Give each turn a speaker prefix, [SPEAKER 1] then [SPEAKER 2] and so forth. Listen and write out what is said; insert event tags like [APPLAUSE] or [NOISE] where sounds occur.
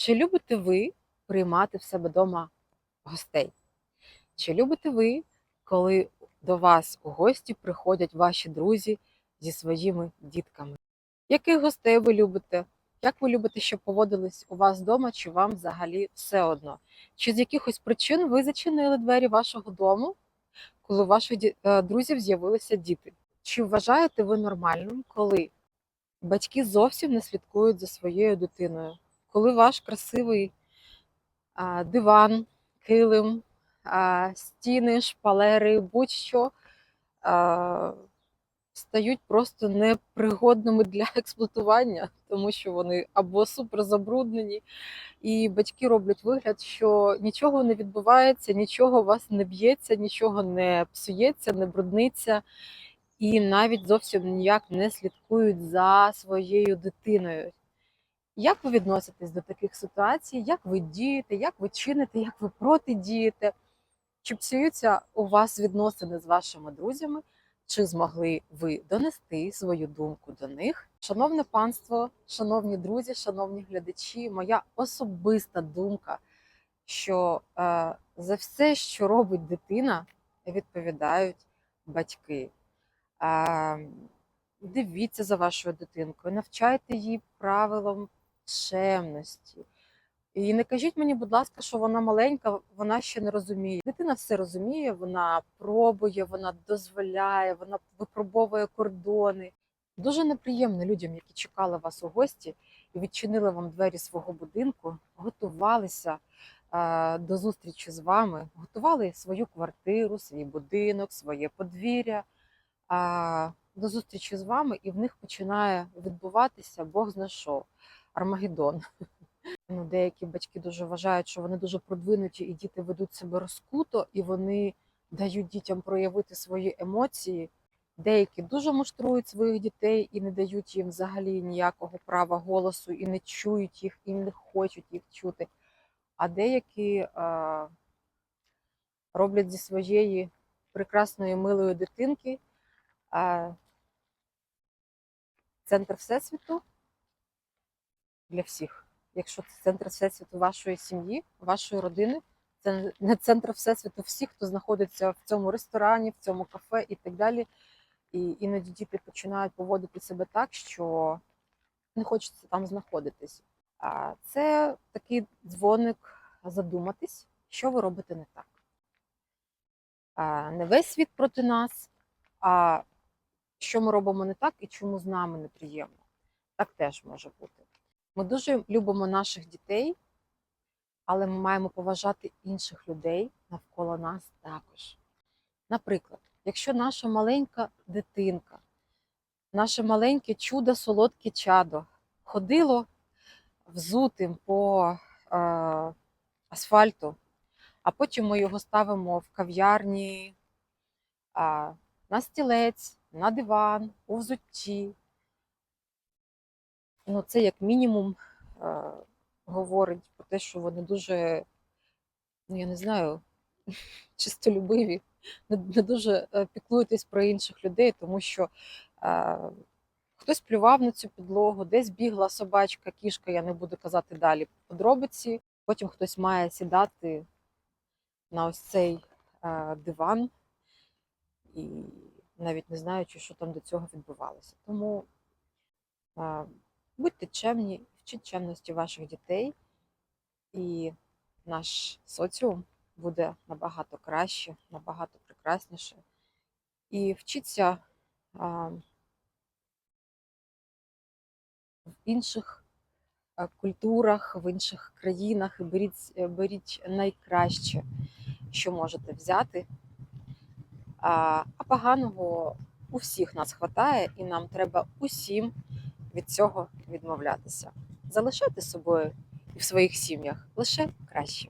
[SPEAKER 1] Чи любите ви приймати в себе вдома гостей? Чи любите ви, коли до вас у гості приходять ваші друзі зі своїми дітками? Яких гостей ви любите? Як ви любите, щоб поводились у вас вдома, чи вам взагалі все одно? Чи з якихось причин ви зачинили двері вашого дому, коли у ваших е, друзів з'явилися діти? Чи вважаєте ви нормальним, коли батьки зовсім не слідкують за своєю дитиною? Коли ваш красивий диван, килим, стіни, шпалери, будь-що стають просто непригодними для [LAUGHS] експлуатування, тому що вони або супер забруднені, і батьки роблять вигляд, що нічого не відбувається, нічого у вас не б'ється, нічого не псується, не брудниться, і навіть зовсім ніяк не слідкують за своєю дитиною. Як ви відноситесь до таких ситуацій? Як ви дієте, як ви чините, як ви протидієте? Чи псуються у вас відносини з вашими друзями? Чи змогли ви донести свою думку до них? Шановне панство, шановні друзі, шановні глядачі, моя особиста думка, що е, за все, що робить дитина, відповідають батьки. Е, дивіться за вашою дитинкою, навчайте її правилам чемності. І не кажіть мені, будь ласка, що вона маленька, вона ще не розуміє. Дитина все розуміє, вона пробує, вона дозволяє, вона випробовує кордони. Дуже неприємно людям, які чекали вас у гості і відчинили вам двері свого будинку, готувалися е, до зустрічі з вами, готували свою квартиру, свій будинок, своє подвір'я е, до зустрічі з вами, і в них починає відбуватися Бог знайшов Армагеддон. [LAUGHS] Ну, деякі батьки дуже вважають, що вони дуже продвинуті, і діти ведуть себе розкуто, і вони дають дітям проявити свої емоції. Деякі дуже муштрують своїх дітей і не дають їм взагалі ніякого права голосу, і не чують їх, і не хочуть їх чути. А деякі е, роблять зі своєї прекрасної милої дитинки е, центр всесвіту для всіх якщо це центр всесвіту вашої сім'ї, вашої родини, це не центр всесвіту всіх, хто знаходиться в цьому ресторані, в цьому кафе і так далі. І іноді діти починають поводити себе так, що не хочеться там знаходитись. А це такий дзвоник задуматись, що ви робите не так. А, Не весь світ проти нас, а що ми робимо не так і чому з нами неприємно. Так теж може бути. Ми дуже любимо наших дітей, але ми маємо поважати інших людей навколо нас також. Наприклад, якщо наша маленька дитинка, наше маленьке чудо, солодке чадо ходило взутим по е, асфальту, а потім ми його ставимо в кав'ярні, е, на стілець, на диван, у взутті, ну, це як мінімум говорить про те, що вони дуже, ну я не знаю, [LAUGHS] чистолюбиві, не, дуже е, піклуєтесь про інших людей, тому що е, хтось плював на цю підлогу, десь бігла собачка, кішка, я не буду казати далі подробиці. Потім хтось має сідати на ось цей е, диван і навіть не знаючи, що там до цього відбувалося. Тому е, Будьте чемні, вчіть чемності ваших дітей, і наш соціум буде набагато краще, набагато прекрасніше. І вчіться а, в інших культурах, в інших країнах і беріть, беріть найкраще, що можете взяти. А, а поганого у всіх нас хватає, і нам треба усім від цього відмовлятися. Залишайте з собою і в своїх сім'ях лише краще.